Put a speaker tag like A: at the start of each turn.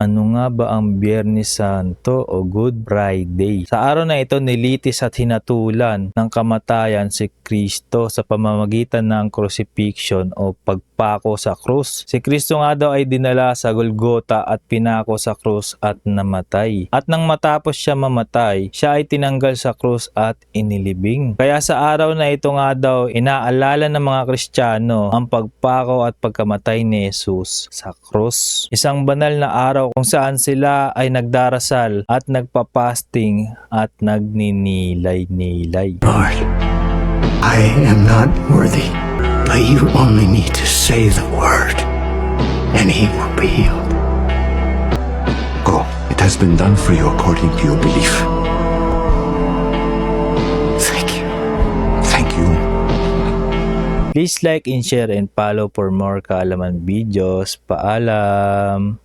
A: Ano nga ba ang Biyernes Santo o Good Friday? Sa araw na ito nilitis at hinatulan ng kamatayan si Kristo sa pamamagitan ng crucifixion o pagpako sa krus. Si Kristo nga daw ay dinala sa Golgota at pinako sa krus at namatay. At nang matapos siya mamatay, siya ay tinanggal sa krus at inilibing. Kaya sa araw na ito nga daw, inaalala ng mga Kristiyano ang pagpako at pagkamatay ni Jesus sa krus. Isang banal na araw kung saan sila ay nagdarasal at nagpapasting at nagninilay-nilay.
B: Lord, I am not worthy, but you only need to say the word, and he will be healed.
C: Go. It has been done for you according to your belief.
B: Thank you.
C: Thank you.
A: Please like and share and follow for more kaalaman videos. Paalam!